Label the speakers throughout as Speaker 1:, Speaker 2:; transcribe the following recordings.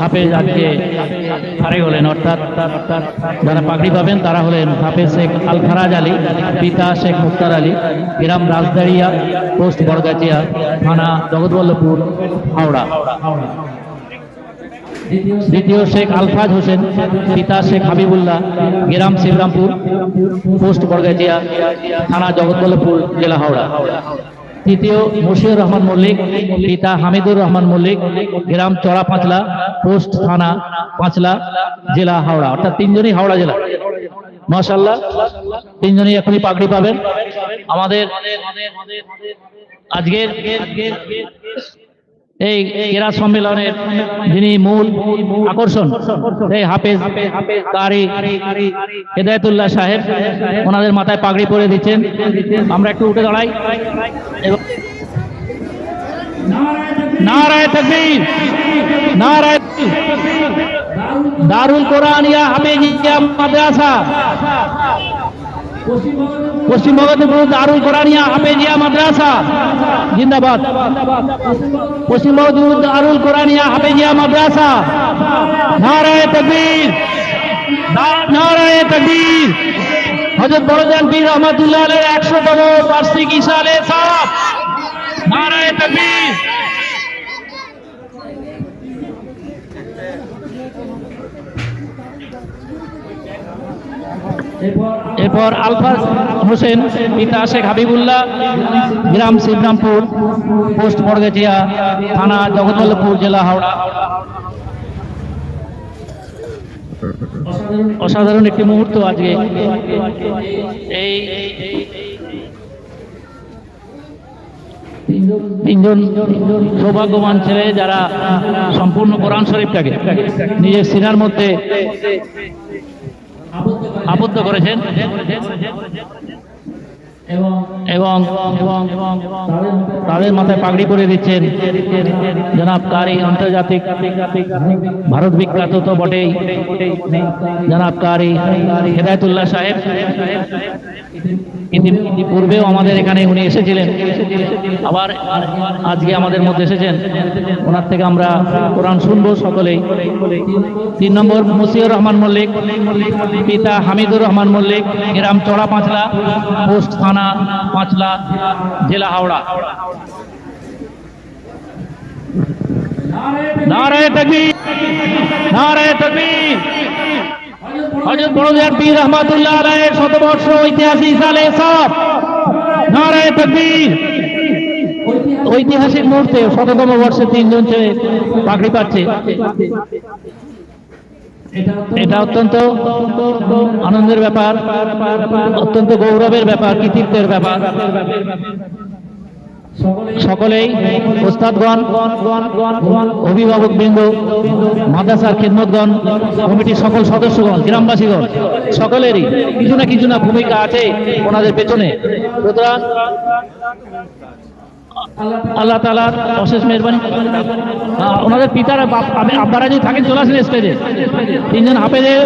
Speaker 1: হাফেজ আজকে হলেন। অর্থাৎ যারা পাগড়ি পাবেন, তারা হলেন হাফেজ শেখ আল ফারাজ আলী, পিতা শেখ মুক্তার আলী, গ্রাম রাজদারিয়া পোস্ট বড়গাছিয়া, থানা জগৎবল্লভপুর, হাওড়া। দ্বিতীয় শেখ আলফাজ হোসেন, পিতা শেখ হাবিবুল্লাহ, গ্রাম শিবরামপুর, পোস্ট বড়গাছিয়া, থানা জগৎবল্লভপুর, জেলা হাওড়া। তৃতীয় মুশিউর রহমান মল্লিক, পিতা হামিদুর রহমান মল্লিক, গ্রাম চড়া পাঁচলা, পোস্ট থানা পাঁচলা, জেলা হাওড়া, অর্থাৎ তিনজনই হাওড়া জেলা। মাসাল্লাহ তিনজনই এখনই পাগড়ি পাবেন। আমাদের আজকের এই ক্রীড়া সম্মেলনের যিনি মূল আকর্ষণ, এই হাফেজ কারি হেদায়তুল্লাহ সাহেব, ওনাদের মাথায় পাগড়ি পরে দিচ্ছেন। আমরা একটু উঠে দাঁড়াই। নারায় তকবীর, নারায় দারুল কোরআনিয়া হাফেজিয়া মাদ্রাসা। পশ্চিম ভগতপুর দারুল কোরআনিয়া হাফেজিয়া মাদ্রাসা। জিন্দাবাদ। পশ্চিম ভগতপুর দারুল কোরআনিয়া হাফেজিয়া মাদ্রাসা। নারায় তকবীর। নারায় তকবীর। হজরত বড়জান পীর রহমাতুল্লাহ আলের একশোতম বার্ষিক ইসালে সাহ নারায় তকবীর। এরপর আলফাজ হোসেন, পিতা শেখ হাবিবুল্লাহ, গ্রাম শিবরামপুর, পোস্ট বড়গেছিয়া থানা জগৎবল্লভপুর, জেলা হাওড়া। অসাধারণ একটি মুহূর্ত আজকে। এই তিনজন সৌভাগ্যবান ছেলে যারা সম্পূর্ণ কোরআন শরীফটাকে নিজের সিনার মধ্যে আবদ্ধ করেছেন। এবং এবং তাদের মাথায় পাগড়ি করে দিচ্ছেন। জনাব কারি আন্তর্জাতিক ভারত বিখ্যাত তো বটেই। জনাব কারি হেদায়তুল্লাহ সাহেব। ইতিপূর্বেও আমাদের এখানে উনি এসেছিলেন। আবার আজকে আমাদের মধ্যে এসেছেন। ওনার থেকে আমরা কোরআন শুনব সকলেই। তিন নম্বর মুসিউর রহমান মল্লিক পিতা হামিদুর রহমান মল্লিক গ্রাম চড়া পাঁচলা পোস্ট থানা পাঁচলা জেলা হাওড়া। শতবর্ষ ঐতিহাসিক সালে ঐতিহাসিক মুহূর্তে শততম বর্ষে তিনজন পাগড়ি পাচ্ছে। এটা অত্যন্ত আনন্দের ব্যাপার, অত্যন্ত গৌরবের ব্যাপার, কৃতিত্বের ব্যাপার। সকলেই ওস্তাদগণ অভিভাবক বৃন্দ মাদ্রাসার খেদমতগণ, কমিটির সকল সদস্যগণ, গ্রামবাসীগণ, সকলেরই কিছু না কিছু না ভূমিকা আছে ওনাদের পেছনে। সুতরাং আল্লাহ তালার অশেষ মেহরবানি। ওনাদের পিতারা আব্বারা যদি থাকেন চলে আসেন স্টেজে তিনজন হাফেজে।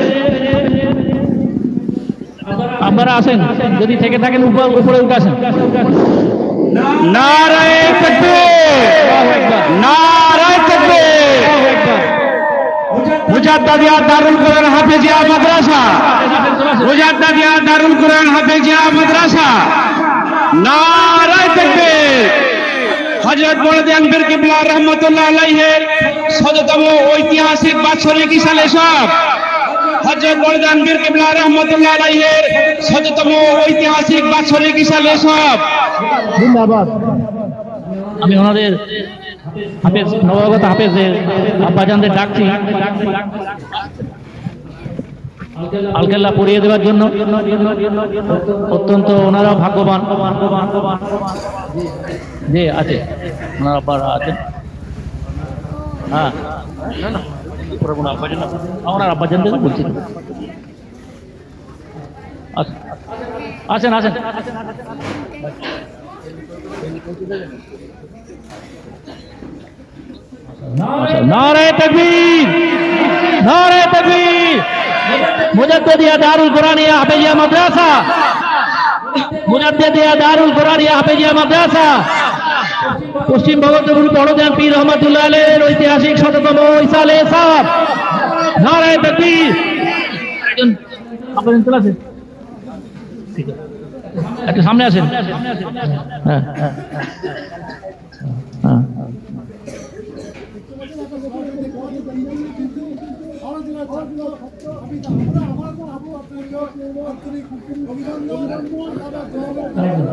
Speaker 1: আব্বারা আসেন যদি থেকে থাকেন উপর- উপরে উঠে আসেন।
Speaker 2: নারায়ে মুজাদ্দাদিয়া দারুল কোরআন হাফেজিয়া মাদ্রাসা। মুজাদ্দাদিয়া দারুল কোরআন হাফেজিয়া মাদ্রাসা। নারায়ে তাকবীর। হযরত বড়দিয়ান বীর কিবলা রাহমাতুল্লাহ আলাইহির শততম ঐতিহাসিক বাৎসরিক ইসালে সব হযরত বড়দিয়ান বীর কিবলা রাহমাতুল্লাহ আলাইহির শততম ঐতিহাসিক বাৎসরিক ইসালে সব
Speaker 1: জিন্দাবাদ। আমি ওনাদের হাফেজ নবাগত হাফেজদের আব্বাজানদের ডাকছি। আলকেল্লা পড়িয়ে দেওয়ার জন্য অত্যন্ত ওনারা ভাগ্যবান। জি, আছে। ওনার আব্বারা আছেন হ্যাঁ। না না ওরা কোনো আব্বাজান না। ওনার আব্বাজানদের বলছি। আস- আসেন আসেন। নারে তকবীর! নারে তকবীর! মুজাদ্দিদিয়া দারুল কোরআনিয়া হাফেজিয়া মাদ্রাসা! মুজাদ্দিদিয়া দারুল পীর রহমাতুল্লাহ আলের ঐতিহাসিক শততম ইসালে সাহ নারায় তকবীর আছে। একটু সামনে আসেন। হ্যাঁ।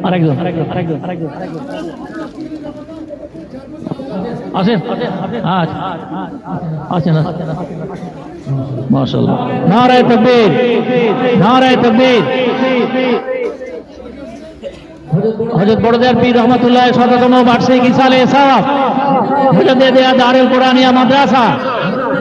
Speaker 1: আরেকজন আরেকজন আরেকজন আরেকজন। আসেন। আচ্ছা আছেন মাশাআল্লাহ। নারায়ে তাকবীর। নারায়ে তাকবীর। হযরত বড়দের পীর রহমাতুল্লাহ শততম বার্ষিক ইসালে সাহাব মুজাদ্দিদিয়া দারুল কোরআনিয়া মাদ্রাসা।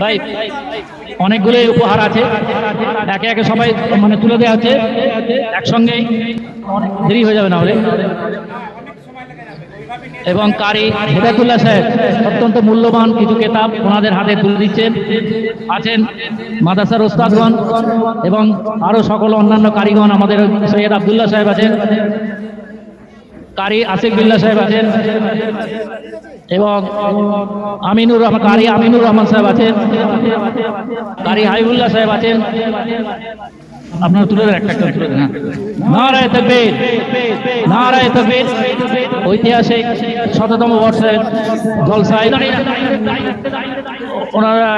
Speaker 1: ভাই, অনেকগুলো উপহার আছে। একে একে সবাই মানে তুলে দেওয়া হচ্ছে। একসঙ্গে দেরি হয়ে যাবে না হলে। এবং কারি হেদায়তুল্লাহ সাহেব অত্যন্ত মূল্যবান কিছু কেতাব ওনাদের হাতে তুলে দিচ্ছেন। আছেন মাদাসার ওস্তাদগণ এবং আরও সকল অন্যান্য কারিগণ আমাদের সৈয়দ আবদুল্লাহ সাহেব আছেন। কারি আসিক বিল্লাহ সাহেব আছেন। এবং আমিনুর রহমান, কারি আমিনুর রহমান সাহেব আছেন, কারি হাইবুল্লাহ সাহেব আছেন আপনারা তুলে একটা একটা তুলে দেন হ্যাঁ নারায় তকবীর নারায় তকবীর, ঐতিহাসিক শততম বর্ষের জলসায় ওনারা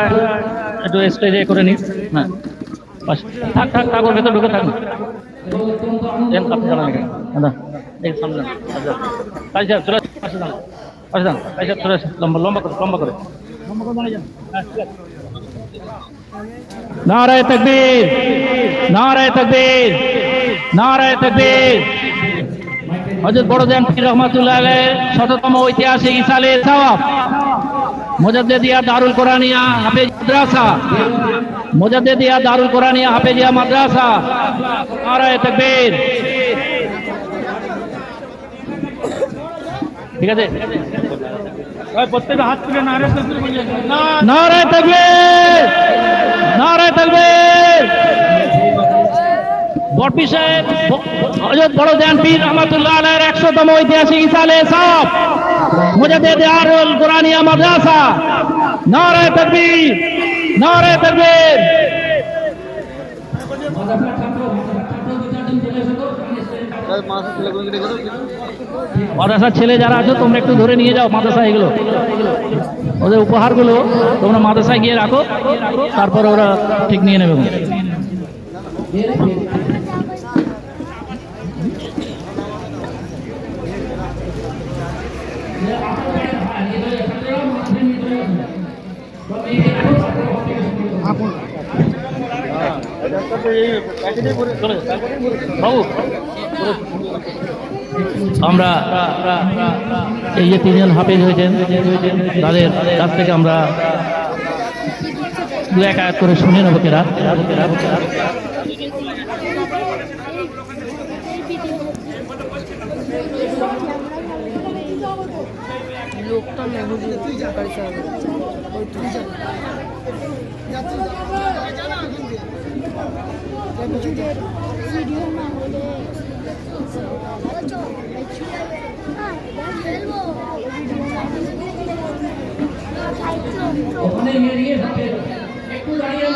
Speaker 1: একটু স্টেজে করে নিন হ্যাঁ। থাক থাক থাক ওর ভেতর ঢুকে থাক না দেন, আপনি জানান দাদা, এই সামনে। আচ্ছা। চলে সাহেব চলে আসুন লম্বা লম্বা করে লম্বা করে। যান নারায় তকবীর নারায় তকবীর নারায় তকবীর। হযরত বড়দেন পীর রহমাতুল্লাহ আলাইহির শততম ঐতিহাসিক ইসালে সওয়াব। মুজাদ্দিদিয়া দারুল কোরআনিয়া হাফেজ মাদ্রাসা। মুজাদ্দিদিয়া দারুল কোরআনিয়া হাফেজিয়া মাদ্রাসা। নারায় তকবীর। ঠিক আছে প্রত্যেকটা হাত তুলে নারায় তকবীর নারায় তকবীর নারায় তকবীর বটপি সাহেব হযরত বড় দেন পীর রহমাতুল্লাহ আলাইহির 100তম ঐতিহাসিক ইসালে সাহেব মুজাদ্দিদ আরুল কোরআনিয়া মাদ্রাসা নারায় তকবীর নারায় তকবীর মাদ্রাসার ছেলে যারা আছো, তোমরা একটু ধরে নিয়ে যাও মাদ্রাসা এগুলো। ওদের উপহারগুলো তোমরা মাদ্রাসায় গিয়ে রাখো, তারপর ওরা ঠিক নিয়ে নেবে। আমরা এই যে তিনজন হাফেজ হয়েছেন, তাদের কাছ থেকে আমরা দু এক এক করে শুনে নেব কেরা
Speaker 3: ভিডিও না হলে
Speaker 1: ওখানে দিয়ে একটু দাঁড়িয়ে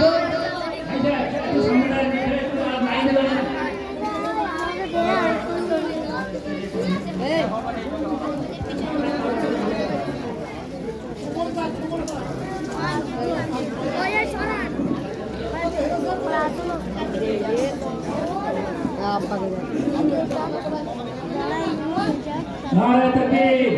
Speaker 1: নারায় তাকবীর নারায় তাকবীর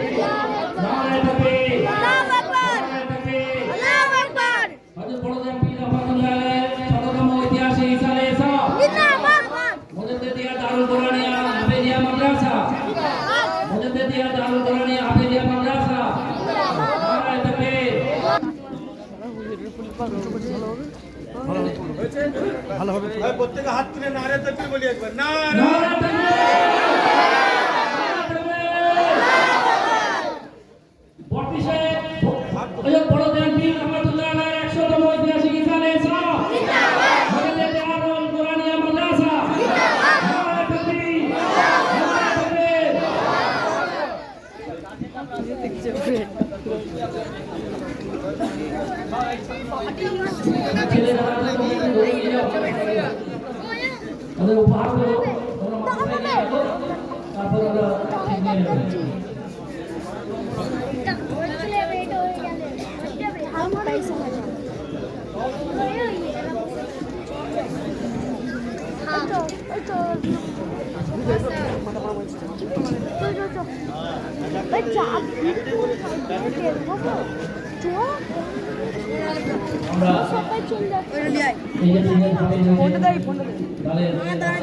Speaker 4: প্রত্যেকে হাত তুলে নারে তকবীর বলি একবার। না
Speaker 1: ভর্তি ফোনটা দেই ফোনটা দেই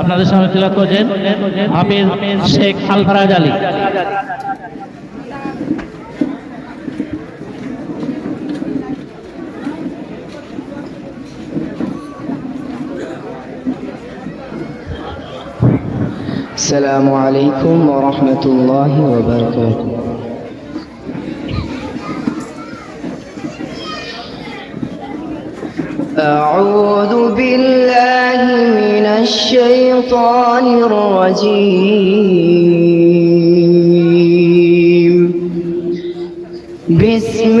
Speaker 1: আপনাদের সামনে তিলক করছেন হাফিজ শেখ আলফারাজ আলী
Speaker 5: السلام عليكم ورحمة الله وبركاته أعوذ بالله من الشيطان الرجيم بسم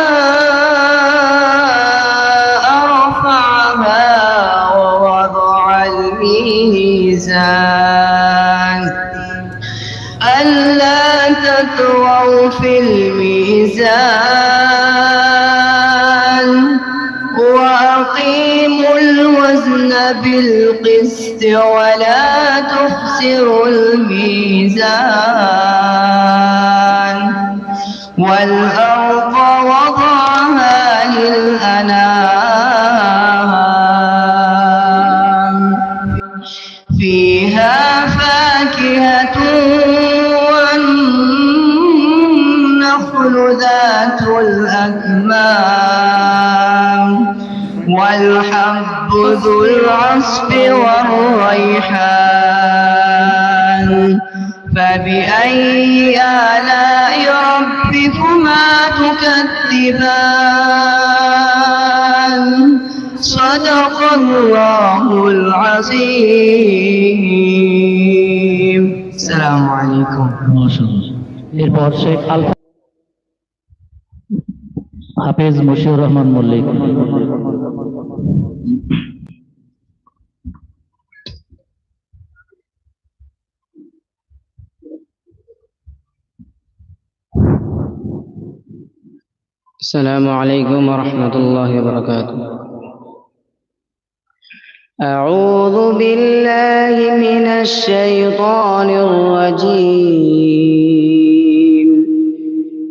Speaker 5: تطغوا في الميزان. وأقيموا الوزن بالقسط ولا تخسروا الميزان. والأرض وضعها للأنام. فيها فاكهة ذات الأكمام والحب ذو العصف والريحان فبأي آلاء ربكما تكذبان صدق الله العظيم السلام عليكم
Speaker 1: মাশাআল্লাহ। এরপর শেখ আলফা হাফেজ মশিউর রহমান মল্লিক
Speaker 5: السلام عليكم ورحمة الله وبركاته أعوذ بالله من الشيطان الرجيم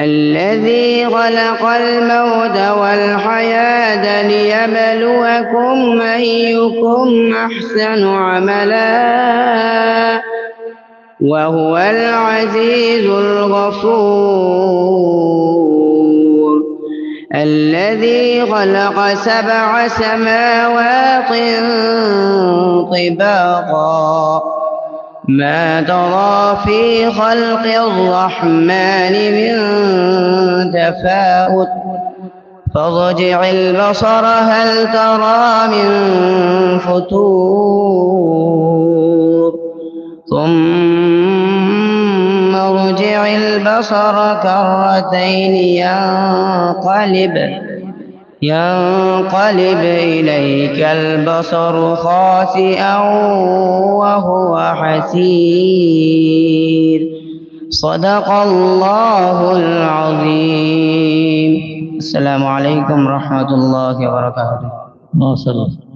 Speaker 5: الذي خلق الموت والحياة ليبلوكم أيكم أحسن عملا وهو العزيز الغفور. الذي خلق سبع سماوات طباقا ما ترى في خلق الرحمن من تفاوت. فارجع البصر هل ترى من فتور ثم ارجع البصر كرتين ينقلب. ينقلب إليك البصر خاسئا وهو حسير. صدق الله العظيم. السلام عليكم ورحمة الله وبركاته.
Speaker 1: ما شاء الله